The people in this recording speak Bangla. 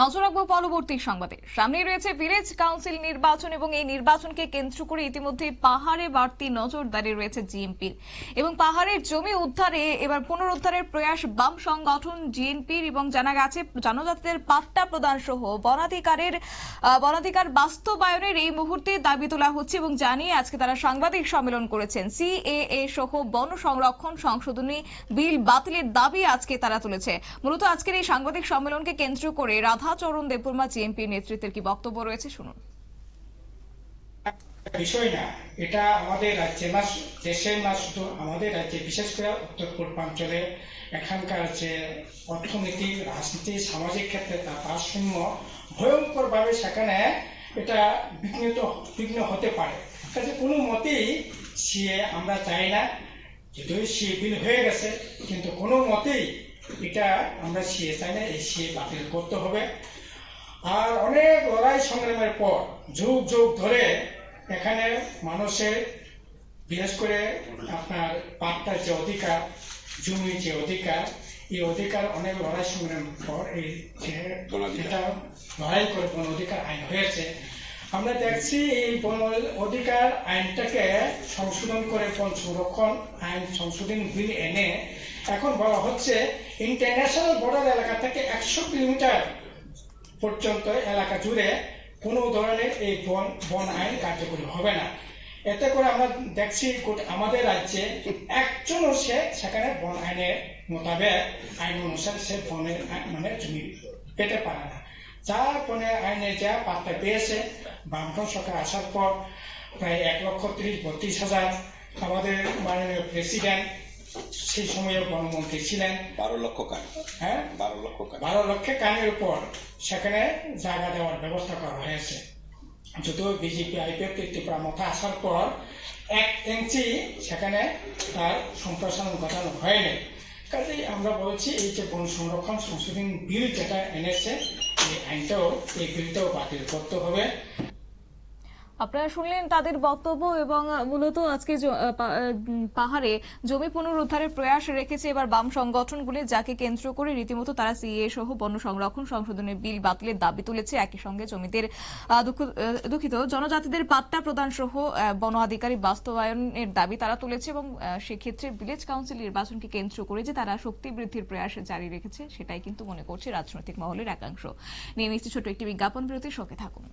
নজর রাখব পরবর্তী সংবাদে। সামনে রয়েছে ভিলেজ কাউন্সিল নির্বাচন এবং এই নির্বাচনকে কেন্দ্র করে ইতিমধ্যে পাহাড়ে বাড়তি নজরদারি রয়েছে জিএমপির এবং পাহাড়ের জমি উদ্ধারে এবার পুনরুদ্ধারের প্রয়াস বাম সংগঠন জিএনপির এবং জানা গেছে জনজাতিদের পাট্টা প্রদান সহ বনাধিকারের বনাধিকার বাস্তবায়নের এই মুহূর্তে দাবি তোলা হচ্ছে এবং জানিয়ে আজকে তারা সাংবাদিক সম্মেলন করেছেন। সিএএ সহ বন সংরক্ষণ সংশোধনী বিল বাতিলের দাবি আজকে তারা তুলেছে। মূলত আজকের এই সাংবাদিক সম্মেলনকে কেন্দ্র করে রাধাচরণ দেববর্মা জিএমপি নেতৃত্বের কি বক্তব্য রয়েছে? শুনুন। বিষয় না, এটা আমাদের রাজ্যে না দেশের না শুধু আমাদের রাজ্যে বিশেষ করে উত্তর পূর্বাঞ্চলে এখানকার যে অর্থনীতি, রাজনীতি, সামাজিক ক্ষেত্রে তার ভারসাম্য ভয়ঙ্কর ভাবে সেখানে এটা বিঘ্নিত, বিঘ্ন হতে পারে। কাজে কোনো মতেই সিএ আমরা চাই না, যদিও সিএ বিল হয়ে গেছে, কিন্তু কোনো মতেই এটা আমরা সিএ চাই না এই সিএ বাতিল করতে হবে। আর অনেক লড়াই সংগ্রামের পর যুগ যুগ ধরে এখানে মানুষের বিশেষ করে আপনার পাট্টার যে অধিকার জমির যে অধিকার এই অধিকার অনেক লড়াই সংগ্রামের পর এই যেটা লড়াই করে অধিকার আইন হয়েছে আমরা দেখছি এই বন অধিকার আইনটাকে সংশোধন করে বন সংরক্ষণ আইন সংশোধন বিল এনে এখন বলা হচ্ছে ইন্টারন্যাশনাল বর্ডার এলাকা থেকে একশো কিলোমিটার পর্যন্ত এলাকা জুড়ে কোনো ধরনের এই বন বন আইন কার্যকরী হবে না। এতে করে আমরা দেখছি আমাদের রাজ্যে একজনও সে সেখানে বন আইনের মোতাবেক আইন অনুসারে সে বনের মানে জমি পেতে পারে না। যার বনের আইনে যা পাত্তা পেয়েছে বামফ্রন্ট সরকার আসার পর প্রায় এক লক্ষ ত্রিশ বত্রিশ হাজার আমাদের মাননীয় প্রেসিডেন্ট সেই সময়ে বনমন্ত্রী ছিলেন। বারো লক্ষ কান। হ্যাঁ? বারো লক্ষ কান। বারো লক্ষের কানের উপর সেখানে জায়গা দেওয়ার ব্যবস্থা করা হয়েছে। যদিও বিজেপি আইপিএফ ত্রিপুরা মতো আসার পর এক ইঞ্চি সেখানে তার সম্প্রসারণ ঘটানো হয়নি। কাজেই আমরা বলছি এই যে বন সংরক্ষণ সংশোধন বিল যেটা এনেছে এই আইনটাও এই বিলটাও বাতিল করতে হবে। আপনারা শুনলেন তাদের বক্তব্য এবং মূলত আজকে পাহাড়ে জমি পুনরুদ্ধারের প্রয়াস রেখেছে এবার বাম সংগঠনগুলি, যাকে কেন্দ্র করে রীতিমতো তারা সিএ সহ বন সংরক্ষণ সংশোধনের বিল বাতিলের দাবি তুলেছে। একই সঙ্গে জমিদের দুঃখিত, জনজাতিদের পাত্তা প্রদান সহ বন আধিকারিক বাস্তবায়নের দাবি তারা তুলেছে এবং সেক্ষেত্রে ভিলেজ কাউন্সিল নির্বাচনকে কেন্দ্র করে যে তারা শক্তি বৃদ্ধির প্রয়াস জারি রেখেছে, সেটাই কিন্তু মনে করছে রাজনৈতিক মহলের একাংশ। নিয়ে নিচ্ছে ছোট একটি বিজ্ঞাপন বিরতির সঙ্গে থাকুন।